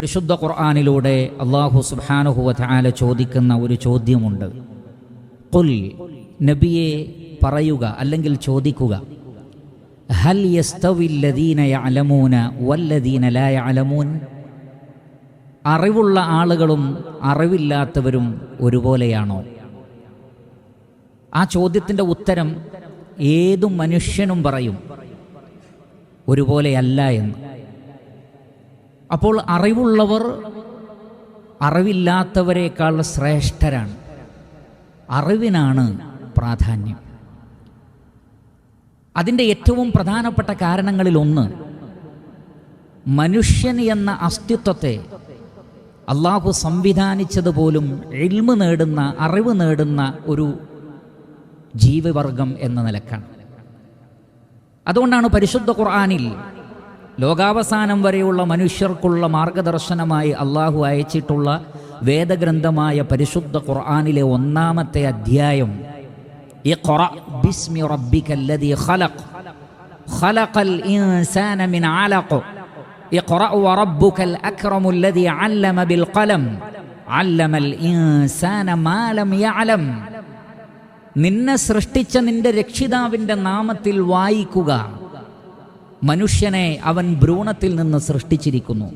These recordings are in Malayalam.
പരിശുദ്ധ ഖുർആാനിലൂടെ അള്ളാഹു സുബാനുഹുവല ചോദിക്കുന്ന ഒരു ചോദ്യമുണ്ട്. കുൽ നബിയെ പറയുക അല്ലെങ്കിൽ ചോദിക്കുക. ഹൽ അറിവുള്ള ആളുകളും അറിവില്ലാത്തവരും ഒരുപോലെയാണോ? ആ ചോദ്യത്തിന്റെ ഉത്തരം ഏതു മനുഷ്യനും പറയും. ഒരുപോലെയല്ല എന്ന്. അപ്പോൾ അറിവുള്ളവർ അറിവില്ലാത്തവരെക്കാൾ ശ്രേഷ്ഠരാണ്. അറിവിനാണ് പ്രാധാന്യം. അതിന്റെ ഏറ്റവും പ്രധാനപ്പെട്ട കാരണങ്ങളിലൊന്ന് മനുഷ്യൻ എന്ന അസ്തിത്വത്തെ അള്ളാഹു സംവിധാനിച്ചതുപോലും എൽമ് നേടുന്ന അറിവ് നേടുന്ന ഒരു ജീവവർഗം എന്ന നിലക്കാണ്. അതുകൊണ്ടാണ് പരിശുദ്ധ ഖുർആാനിൽ ലോകാവസാനം വരെയുള്ള മനുഷ്യർക്കുള്ള മാർഗദർശനമായി അള്ളാഹു അയച്ചിട്ടുള്ള വേദഗ്രന്ഥമായ പരിശുദ്ധ ഖുർആാനിലെ ഒന്നാമത്തെ അധ്യായം നിന്നെ സൃഷ്ടിച്ച നിന്റെ രക്ഷിതാവിന്റെ നാമത്തിൽ വായിക്കുക. മനുഷ്യനെ അവൻ ഭ്രൂണത്തിൽ നിന്ന് സൃഷ്ടിച്ചിരിക്കുന്നു.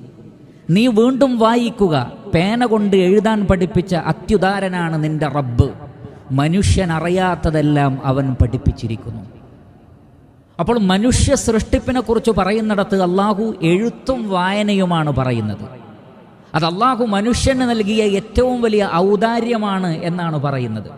നീ വീണ്ടും വായിക്കുക പേന കൊണ്ട് എഴുതാൻ പഠിപ്പിച്ച അത്യുദാരനാണ് നിന്റെ റബ്ബ്. മനുഷ്യൻ അറിയാത്തതെല്ലാം അവൻ പഠിപ്പിച്ചിരിക്കുന്നു. അപ്പോൾ മനുഷ്യ സൃഷ്ടിപ്പിനെ കുറിച്ച് പറയുന്നിടത്ത് അള്ളാഹു എഴുത്തും വായനയുമാണ് പറയുന്നത്. അത് അള്ളാഹു മനുഷ്യന് നൽകിയ ഏറ്റവും വലിയ ഔദാര്യമാണ് എന്നാണ് പറയുന്നത്.